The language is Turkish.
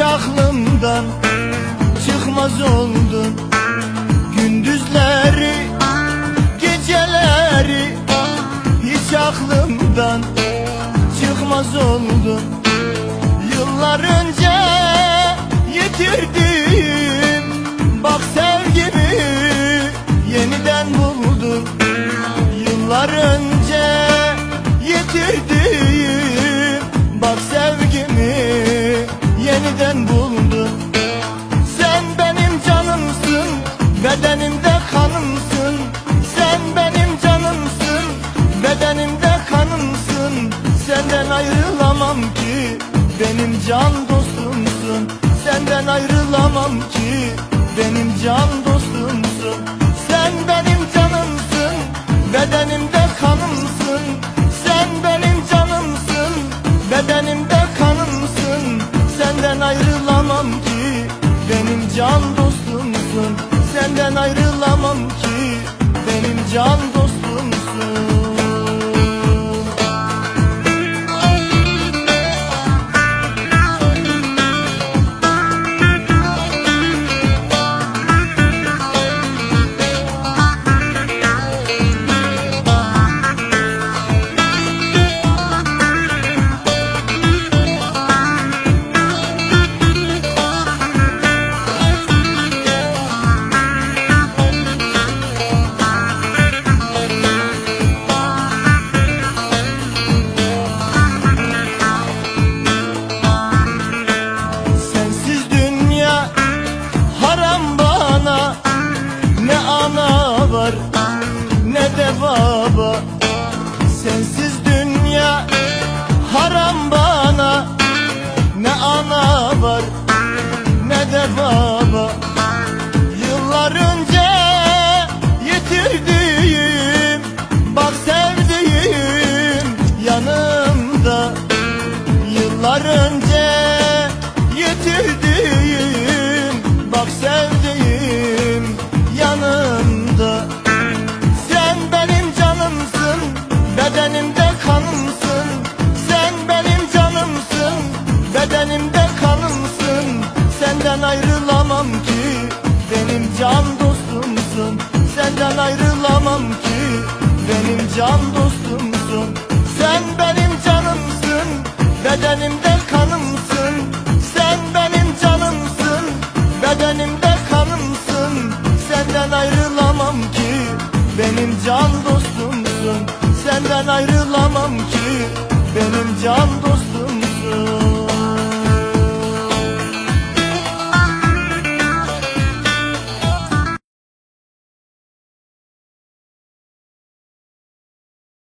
yanımdan çıkmaz oldun. Gündüzleri, geceleri hiç aklımdan çıkmaz oldun. Yıllar önce yitirdim Bak sevgimi yeniden buldum Yıllar önce Benim can dostumsun. Senden ayrılamam ki Benim can dostumsun. Sen benim canımsın Bedenimde kanımsın. Sen benim canımsın Bedenimde kanımsın. Senden ayrılamam ki Benim can dostumsun. Senden ayrılamam ki Benim can dostumsun yanımda Yıllar önce yitirdiğim Bak sevdiğim yanımda. Sen benim canımsın Bedenimde kanımsın. Sen benim canımsın Bedenimde kanımsın. Senden ayrılamam ki Benim can dostumsun. Senden ayrılamam ki Benim can dostumsun Bedenimde kanımsın Sen benim canımsın. Bedenimde kanımsın Senden ayrılamam ki. Benim can dostumsun Senden ayrılamam ki. Benim can dostumsun